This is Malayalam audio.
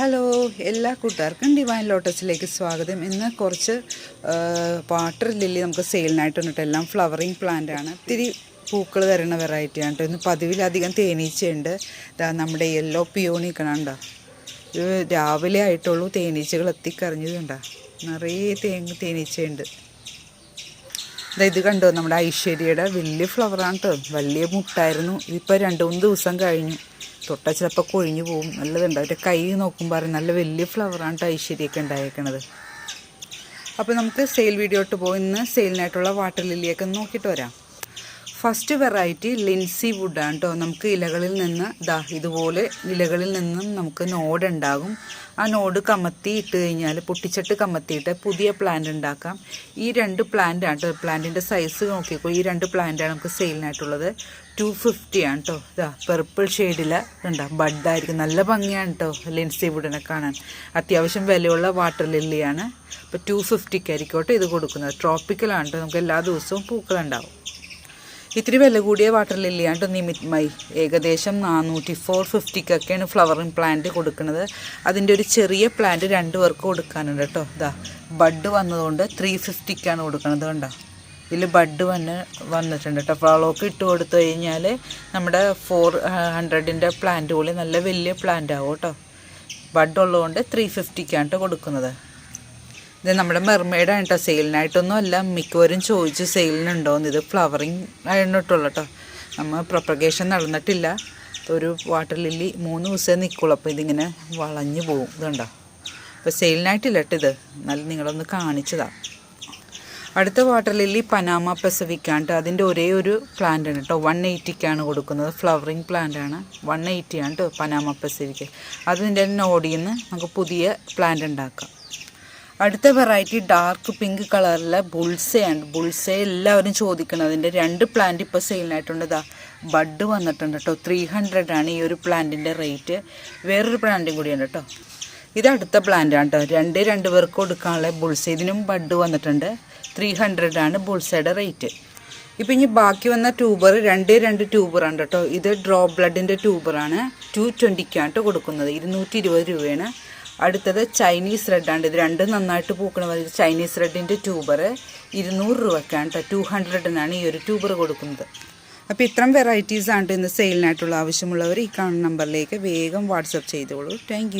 ഹലോ എല്ലാ കൂട്ടുകാർക്കും ഡിവൈൻ ലോട്ടസിലേക്ക് സ്വാഗതം. ഇന്ന് കുറച്ച് വാട്ടർ ലില്ലി നമുക്ക് സെയിലിനായിട്ട് വന്നിട്ട് എല്ലാം ഫ്ലവറിങ് പ്ലാന്റ് ആണ്. ഇത്തിരി പൂക്കൾ തരുന്ന വെറൈറ്റി ആണ് കേട്ടോ ഇന്ന് പതിവിലധികം തേനീച്ചയുണ്ട്. ദാ നമ്മുടെ യെല്ലോ പിയോണി കണണ്ട ഇത് രാവിലെ ആയിട്ടുള്ളൂ തേനീച്ചകൾ എത്തിക്കറിഞ്ഞതുണ്ടോ നിറയെ തേ തേനീച്ചയുണ്ട്. ദാ ഇത് കണ്ടോ? നമ്മുടെ ഐശ്വര്യയുടെ വലിയ ഫ്ലവറാണ് കേട്ടോ വലിയ മുട്ടായിരുന്നു. ഇപ്പോൾ രണ്ട് മൂന്ന് ദിവസം കഴിഞ്ഞു. തൊട്ടാൽ ചിലപ്പോൾ കൊഴിഞ്ഞു പോകും നല്ലതുണ്ട്. അവരുടെ കൈ നോക്കുമ്പോൾ നല്ല വലിയ ഫ്ലവറാണ് ഐശ്വര്യമൊക്കെ ഉണ്ടായേക്കണത്. അപ്പോൾ നമുക്ക് സെയിൽ വീഡിയോ ഇട്ട് പോകും ഇന്ന് സെയിലിനായിട്ടുള്ള വാട്ടർ ലില്ലിയൊക്കെ നോക്കിയിട്ട് വരാം. ഫസ്റ്റ് വെറൈറ്റി ലിൻസി വുഡാണ് കേട്ടോ. നമുക്ക് ഇലകളിൽ നിന്ന് ദാ ഇതുപോലെ ഇലകളിൽ നിന്നും നമുക്ക് നോഡ് ഉണ്ടാകും. ആ നോഡ് കമത്തി ഇട്ട് കഴിഞ്ഞാൽ പൊട്ടിച്ചട്ട് കമത്തിയിട്ട് പുതിയ പ്ലാന്റ് ഉണ്ടാക്കാം. ഈ രണ്ട് പ്ലാന്റ് ആണ് കേട്ടോ. പ്ലാന്റിന്റെ സൈസ് നോക്കിക്കോ. ഈ രണ്ട് പ്ലാന്റാണ് നമുക്ക് സെയിലിനായിട്ടുള്ളത് ടു ഫിഫ്റ്റി ആണ് കേട്ടോ. ഇതാ പെർപ്പിൾ ഷെയ്ഡിൽ ഉണ്ടാകും ബഡായിരിക്കും നല്ല ഭംഗിയാണ് കേട്ടോ ലിൻസി വുഡിനെ കാണാൻ. അത്യാവശ്യം വിലയുള്ള വാട്ടർ ലില്ലിയാണ് അപ്പോൾ ടു ഫിഫ്റ്റിക്കായിരിക്കും കേട്ടോ ഇത് കൊടുക്കുന്നത്. ട്രോപ്പിക്കലാണ് കേട്ടോ. നമുക്ക് എല്ലാ ദിവസവും പൂക്കളുണ്ടാവും ഇത്തിരി വില കൂടിയ വാട്ടർ ലില്ലിയാണ് നിമിത്മൈ. ഏകദേശം നാനൂറ്റി ഫോർ ഫിഫ്റ്റിക്കൊക്കെയാണ് ഫ്ലവറിങ് പ്ലാന്റ് കൊടുക്കുന്നത്. അതിന്റെ ഒരു ചെറിയ പ്ലാന്റ് രണ്ട് പേർക്ക് കൊടുക്കാനുണ്ട് കേട്ടോ ഇതാ ബഡ് വന്നതുകൊണ്ട് ത്രീ ഫിഫ്റ്റിക്കാണ് കൊടുക്കുന്നത് കണ്ടോ? ഇതിൽ ബഡ് വന്ന് വന്നിട്ടുണ്ട് കേട്ടോ ഫ്ലോക്ക് ഇട്ട് കൊടുത്തു കഴിഞ്ഞാൽ നമ്മുടെ ഫോർ ഹൺഡ്രഡിന്റെ പ്ലാന്റ് പോലെ നല്ല വലിയ പ്ലാന്റ് ആവും കേട്ടോ ബഡ് ഉള്ളതുകൊണ്ട് ത്രീ ഫിഫ്റ്റിക്കാണ് കേട്ടോ കൊടുക്കുന്നത്. ഇത് നമ്മുടെ മെർമെയ്ഡാണ് കേട്ടോ സെയിലിനായിട്ടൊന്നും അല്ല. മിക്കവരും ചോദിച്ചു സെയിലിനുണ്ടോയെന്ന് ഇത് ഫ്ലവറിങ് ആയിട്ടുള്ളൂ കേട്ടോ നമ്മൾ പ്രൊപ്പഗേഷൻ നടന്നിട്ടില്ല. ഒരു വാട്ടർ ലില്ലി മൂന്ന് ദിവസമേ നിൽക്കുള്ളൂ അപ്പോൾ ഇതിങ്ങനെ വളഞ്ഞു പോകും ഇതുണ്ടോ അപ്പോൾ സെയിലിനായിട്ടില്ല കേട്ടോ ഇത്. എന്നാലും നിങ്ങളൊന്ന് കാണിച്ചതാണ് അടുത്ത വാട്ടർ ലില്ലി പനാമ പെസഫിക്കാണ്ട് അതിന്റെ ഒരേ ഒരു പ്ലാന്റ് ആണ് കേട്ടോ വൺ എയ്റ്റിക്കാണ് കൊടുക്കുന്നത്. ഫ്ലവറിങ് പ്ലാന്റ് ആണ്. വൺ എയ്റ്റി ആണ് കേട്ടോ പനാമ പെസഫിക്ക് അതിന്റെ നോഡിയിൽ നിന്ന് നമുക്ക് പുതിയ പ്ലാന്റ് ഉണ്ടാക്കാം. അടുത്ത വെറൈറ്റി ഡാർക്ക് പിങ്ക് കളറിലെ ബുൾസയാണ് ബുൾസ എല്ലാവരും ചോദിക്കണം അതിന്റെ രണ്ട് പ്ലാന്റ് ഇപ്പോൾ സെയിലിനായിട്ടുണ്ട് ഇതാ ബഡ് വന്നിട്ടുണ്ട് കേട്ടോ ത്രീ ഹൺഡ്രഡ് ആണ് ഈ ഒരു പ്ലാന്റിന്റെ റേറ്റ് വേറൊരു പ്ലാന്റും കൂടിയുണ്ട് കേട്ടോ ഇത് അടുത്ത പ്ലാന്റ് ആണ് കേട്ടോ രണ്ട് രണ്ട് പേർക്ക് കൊടുക്കാനുള്ള ബുൾസ ഇതിനും ബഡ് വന്നിട്ടുണ്ട്. ത്രീ ഹൺഡ്രഡ് ആണ് ബുൾസയുടെ റേറ്റ് ഇപ്പം ഇനി ബാക്കി വന്ന ട്യൂബർ രണ്ട് രണ്ട് ട്യൂബറാണ് കേട്ടോ ഇത് ഡ്രോ ബ്ലഡിന്റെ ട്യൂബറാണ് ടു ട്വന്റിക്കാണ് കേട്ടോ കൊടുക്കുന്നത്. ഇരുന്നൂറ്റി ഇരുപത് രൂപയാണ്. അടുത്തത് ചൈനീസ് റെഡാണ് ഇത് രണ്ടും നന്നായിട്ട് പൂക്കണ പോലെ ചൈനീസ് റെഡിന്റെ ട്യൂബർ ഇരുന്നൂറ് രൂപയ്ക്കാണ് കേട്ടോ ടു ഹൺഡ്രഡിനാണ് ഈ ഒരു ട്യൂബർ കൊടുക്കുന്നത്. അപ്പോൾ ഇത്രയും വെറൈറ്റീസ് ആണ് ഇന്ന് സെയിലിനായിട്ടുള്ള ആവശ്യമുള്ളവർ ഈ കാണുന്ന നമ്പറിലേക്ക് വേഗം വാട്സപ്പ് ചെയ്തോളൂ. താങ്ക്